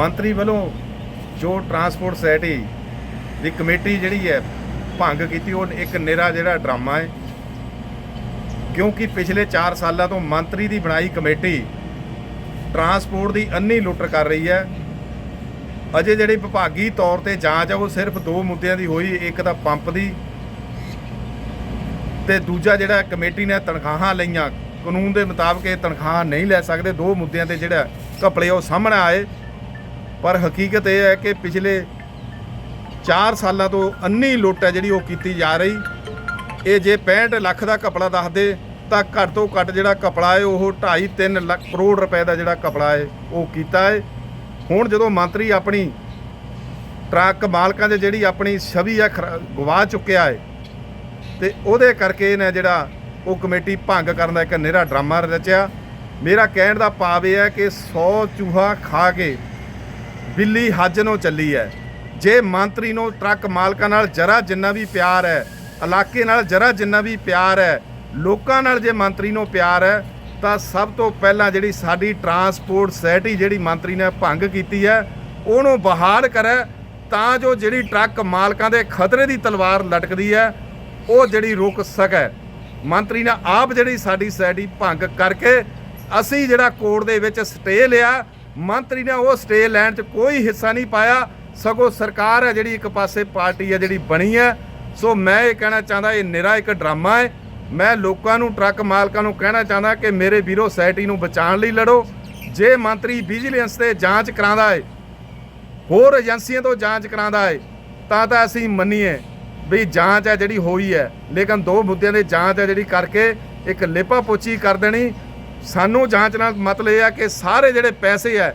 ਮੰਤਰੀ ਵੱਲੋਂ ਜੋ ਟਰਾਂਸਪੋਰਟ ਸੋਸਾਇਟੀ ਦੀ ਕਮੇਟੀ ਜਿਹੜੀ ਹੈ ਭੰਗ ਕੀਤੀ, ਉਹ ਇੱਕ ਨਿਰਾ ਜਿਹੜਾ ਡਰਾਮਾ ਹੈ। ਕਿਉਂਕਿ ਪਿਛਲੇ 4 ਸਾਲਾਂ ਤੋਂ ਮੰਤਰੀ ਦੀ ਬਣਾਈ ਕਮੇਟੀ ਟਰਾਂਸਪੋਰਟ ਦੀ ਅੰਨੀ ਲੁੱਟ ਕਰ ਰਹੀ ਹੈ। ਅਜੇ ਜਿਹੜੀ ਵਿਭਾਗੀ ਤੌਰ ਤੇ ਜਾਂਚ ਆ, ਉਹ ਸਿਰਫ ਦੋ ਮੁੱਦਿਆਂ ਦੀ ਹੋਈ, ਇੱਕ ਤਾਂ ਪੰਪ ਦੀ ਤੇ ਦੂਜਾ ਜਿਹੜਾ ਕਮੇਟੀ ਨੇ ਤਨਖਾਹਾਂ ਲਈਆਂ, ਕਾਨੂੰਨ ਦੇ ਮੁਤਾਬਕ ਇਹ ਤਨਖਾਹ ਨਹੀਂ ਲੈ ਸਕਦੇ। ਦੋ ਮੁੱਦਿਆਂ ਤੇ ਜਿਹੜਾ ਘਪਲੇ ਉਹ ਸਾਹਮਣੇ ਆਏ। ਪਰ ਹਕੀਕਤ ਇਹ ਹੈ ਕਿ ਪਿਛਲੇ 4 ਸਾਲਾਂ ਤੋਂ ਅੰਨੀ ਲੁੱਟ ਹੈ ਜਿਹੜੀ ਉਹ ਕੀਤੀ ਜਾ ਰਹੀ। ਇਹ ਜੇ 65 ਲੱਖ ਦਾ ਕਪੜਾ ਦੱਸਦੇ ਤਾਂ ਘੱਟ ਤੋਂ ਘੱਟ ਜਿਹੜਾ ਕਪੜਾ ਹੈ ਉਹ 2.5 3 ਲੱਖ ਕਰੋੜ ਰੁਪਏ ਦਾ ਜਿਹੜਾ ਕਪੜਾ ਹੈ ਉਹ ਕੀਤਾ ਹੈ। ਹੁਣ ਜਦੋਂ ਮੰਤਰੀ ਆਪਣੀ ਟਰੱਕ ਮਾਲਕਾਂ ਦੇ ਜਿਹੜੀ ਆਪਣੀ ਛਵੀ ਹੈ ਖਰਾ- ਗਵਾ ਚੁੱਕਿਆ ਹੈ ਤੇ ਉਹਦੇ ਕਰਕੇ ਇਹਨੇ ਜਿਹੜਾ ਉਹ ਕਮੇਟੀ ਭੰਗ ਕਰਨ ਦਾ ਇੱਕ ਨਿਹਰਾ ਡਰਾਮਾ ਰਚਿਆ। ਮੇਰਾ ਕਹਿਣ ਦਾ ਭਾਵ ਇਹ ਹੈ ਕਿ 100 ਚੂਹਾ ਖਾ ਕੇ ਬਿੱਲੀ ਹੱਜ ਨੂੰ ਚੱਲੀ ਹੈ ਜੇ ਮੰਤਰੀ ਨੂੰ ਟਰੱਕ ਮਾਲਕਾਂ ਨਾਲ ਜਰਾ ਜਿੰਨਾ ਵੀ ਪਿਆਰ ਹੈ ਇਲਾਕੇ ਨਾਲ ਜਰਾ ਜਿੰਨਾ ਵੀ ਪਿਆਰ ਹੈ ਲੋਕਾਂ ਨਾਲ ਜੇ ਮੰਤਰੀ ਨੂੰ ਪਿਆਰ ਹੈ ਤਾਂ ਸਭ ਤੋਂ ਪਹਿਲਾਂ ਜਿਹੜੀ ਸਾਡੀ ਟਰਾਂਸਪੋਰਟ ਸੋਸਾਇਟੀ ਜਿਹੜੀ ਮੰਤਰੀ ਨੇ ਭੰਗ ਕੀਤੀ ਹੈ ਉਹਨੂੰ ਬਹਾਲ ਕਰੇ, ਤਾਂ ਜੋ ਜਿਹੜੀ ਟਰੱਕ ਮਾਲਕਾਂ ਦੇ ਖਤਰੇ ਦੀ ਤਲਵਾਰ ਲਟਕਦੀ ਹੈ ਉਹ ਜਿਹੜੀ ਰੁਕ ਸਕੇ। ਮੰਤਰੀ ਨੇ ਆਪ ਜਿਹੜੀ ਸਾਡੀ ਸੈਟੀ ਭੰਗ ਕਰਕੇ ਅਸੀਂ ਜਿਹੜਾ ਕੋਰਟ ਦੇ ਵਿੱਚ ਸਟੇ ਲਿਆ ਮੰਤਰੀ ਨੇ ਉਹ ਸਟੇ ਲੈਣ 'ਚ ਕੋਈ ਹਿੱਸਾ ਨਹੀਂ ਪਾਇਆ। ਸਗੋਂ ਸਰਕਾਰ ਹੈ ਜਿਹੜੀ ਇੱਕ ਪਾਸੇ ਪਾਰਟੀ ਹੈ ਜਿਹੜੀ ਬਣੀ ਹੈ। ਸੋ ਮੈਂ ਇਹ ਕਹਿਣਾ ਚਾਹੁੰਦਾ, ਇਹ ਨਿਰਾ ਇੱਕ ਡਰਾਮਾ ਹੈ। ਮੈਂ ਲੋਕਾਂ ਨੂੰ, ਟਰੱਕ ਮਾਲਕਾਂ ਨੂੰ ਕਹਿਣਾ ਚਾਹੁੰਦਾ ਕਿ ਮੇਰੇ ਵੀਰੋ ਸੋਸਾਇਟੀ ਨੂੰ ਬਚਾਉਣ ਲਈ ਲੜੋ। ਜੇ ਮੰਤਰੀ ਵਿਜੀਲੈਂਸ ਤੇ ਜਾਂਚ ਕਰਾਉਂਦਾ ਹੈ, ਹੋਰ ਏਜੰਸੀਆਂ ਤੋਂ ਜਾਂਚ ਕਰਾਉਂਦਾ ਹੈ, ਤਾਂ ਤਾਂ ਅਸੀਂ ਮੰਨੀਏ ਵੀ ਜਾਂਚ ਹੈ ਜਿਹੜੀ ਹੋਈ ਹੈ। ਲੇਕਿਨ ਦੋ ਮੁੱਦਿਆਂ ਦੇ ਜਾਂਚ ਹੈ ਜਿਹੜੀ ਕਰਕੇ ਇੱਕ ਲੇਪਾ ਪੋਚੀ ਕਰ ਦੇਣੀ। ਸਾਨੂੰ ਜਾਂਚ ਨਾਲ ਮਤਲਬ ਇਹ ਆ ਕਿ ਸਾਰੇ ਜਿਹੜੇ ਪੈਸੇ ਹੈ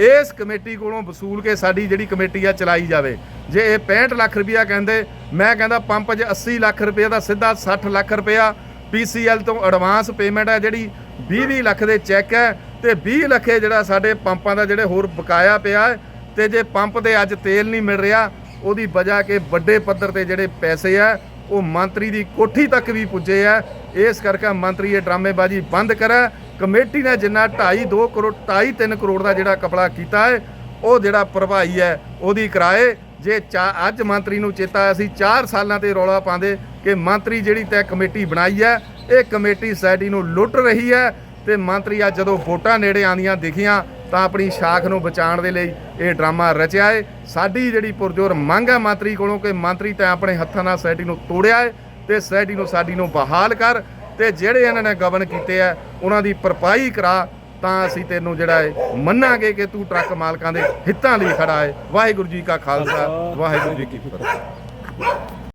ਇਸ ਕਮੇਟੀ ਕੋਲੋਂ ਵਸੂਲ ਕੇ ਸਾਡੀ ਜਿਹੜੀ ਕਮੇਟੀ ਆ ਚਲਾਈ ਜਾਵੇ। ਜੇ ਇਹ 65 ਲੱਖ ਰੁਪਇਆ ਕਹਿੰਦੇ, ਮੈਂ ਕਹਿੰਦਾ ਪੰਪ 'ਚ 80 ਲੱਖ ਰੁਪਏ ਦਾ ਸਿੱਧਾ 60 ਲੱਖ ਰੁਪਇਆ ਪੀਸੀਐਲ ਤੋਂ ਐਡਵਾਂਸ ਪੇਮੈਂਟ ਹੈ ਜਿਹੜੀ 20-20 ਲੱਖ ਦੇ ਚੈੱਕ ਹੈ ਤੇ 20 ਲੱਖ ਜਿਹੜਾ ਸਾਡੇ ਪੰਪਾਂ ਦਾ ਜਿਹੜੇ ਹੋਰ ਬਕਾਇਆ ਪਿਆ ਹੈ ਤੇ ਜੇ ਪੰਪ 'ਤੇ ਅੱਜ ਤੇਲ ਨਹੀਂ ਮਿਲ ਰਿਹਾ, ਉਹਦੀ ਵਜ੍ਹਾ ਕਿ ਵੱਡੇ ਪੱਧਰ ਤੇ ਜਿਹੜੇ ਪੈਸੇ ਆ ਉਹ ਮੰਤਰੀ ਦੀ ਕੋਠੀ ਤੱਕ ਵੀ ਪੁੱਜੇ ਆ। ਇਸ ਕਰਕੇ ਮੰਤਰੀ ਇਹ ਡਰਾਮੇਬਾਜ਼ੀ ਬੰਦ ਕਰੇ। ਕਮੇਟੀ ਨੇ ਜਿੰਨਾ 2.5 2 ਕਰੋੜ 2.5 3 ਕਰੋੜ ਦਾ ਜਿਹੜਾ ਕਪੜਾ ਕੀਤਾ ਹੈ, ਉਹ ਜਿਹੜਾ ਭਰਵਾਈ ਹੈ, ਉਹਦੀ ਕਰਾਏ। ਜੇ ਚਾ- ਅੱਜ ਮੰਤਰੀ ਨੂੰ ਚੇਤਾ ਆਇਆ ਸੀ 4 ਸਾਲਾਂ ਤੇ ਰੌਲਾ ਪਾਉਂਦੇ ਕਿ ਮੰਤਰੀ ਜਿਹੜੀ ਤੈ ਕਮੇਟੀ ਬਣਾਈ ਹੈ, ਇਹ ਕਮੇਟੀ ਸੈਡੀ ਨੂੰ ਲੁੱਟ ਰਹੀ ਹੈ ਤੇ ਮੰਤਰੀ ਅੱਜ ਜਦੋਂ ਵੋਟਾਂ ਨੇੜੇ ਆਂਦੀਆਂ ਦਿਖੀਆਂ ਤਾਂ ਆਪਣੀ ਸ਼ਾਖ ਨੂੰ ਬਚਾਉਣ ਦੇ ਲਈ ਇਹ ਡਰਾਮਾ ਰਚਿਆ ਹੈ। ਸਾਡੀ ਜਿਹੜੀ ਪੁਰਜੋਰ ਮੰਗ ਹੈ ਮੰਤਰੀ ਕੋਲੋਂ ਕਿ ਮੰਤਰੀ ਤਾਂ ਆਪਣੇ ਹੱਥਾਂ ਨਾਲ ਸੋਸਾਇਟੀ ਨੂੰ ਤੋੜਿਆ ਹੈ ਤੇ ਸੋਸਾਇਟੀ ਨੂੰ ਸਾਡੀ ਨੂੰ ਬਹਾਲ ਕਰ ਤੇ ਜਿਹੜੇ ਇਹਨਾਂ ਨੇ ਗਵਨ ਕੀਤੇ ਆ, ਉਹਨਾਂ ਦੀ ਭਰਪਾਈ ਕਰਾ, ਤਾਂ ਅਸੀਂ ਤੈਨੂੰ ਜਿਹੜਾ ਹੈ ਮੰਨਾਂਗੇ ਕਿ ਤੂੰ ਟਰੱਕ ਮਾਲਕਾਂ ਦੇ ਹਿੱਤਾਂ ਲਈ ਖੜਾ ਹੈ। ਵਾਹਿਗੁਰੂ ਜੀ ਕਾ ਖਾਲਸਾ, ਵਾਹਿਗੁਰੂ ਜੀ ਕੀ ਫਤਿਹ।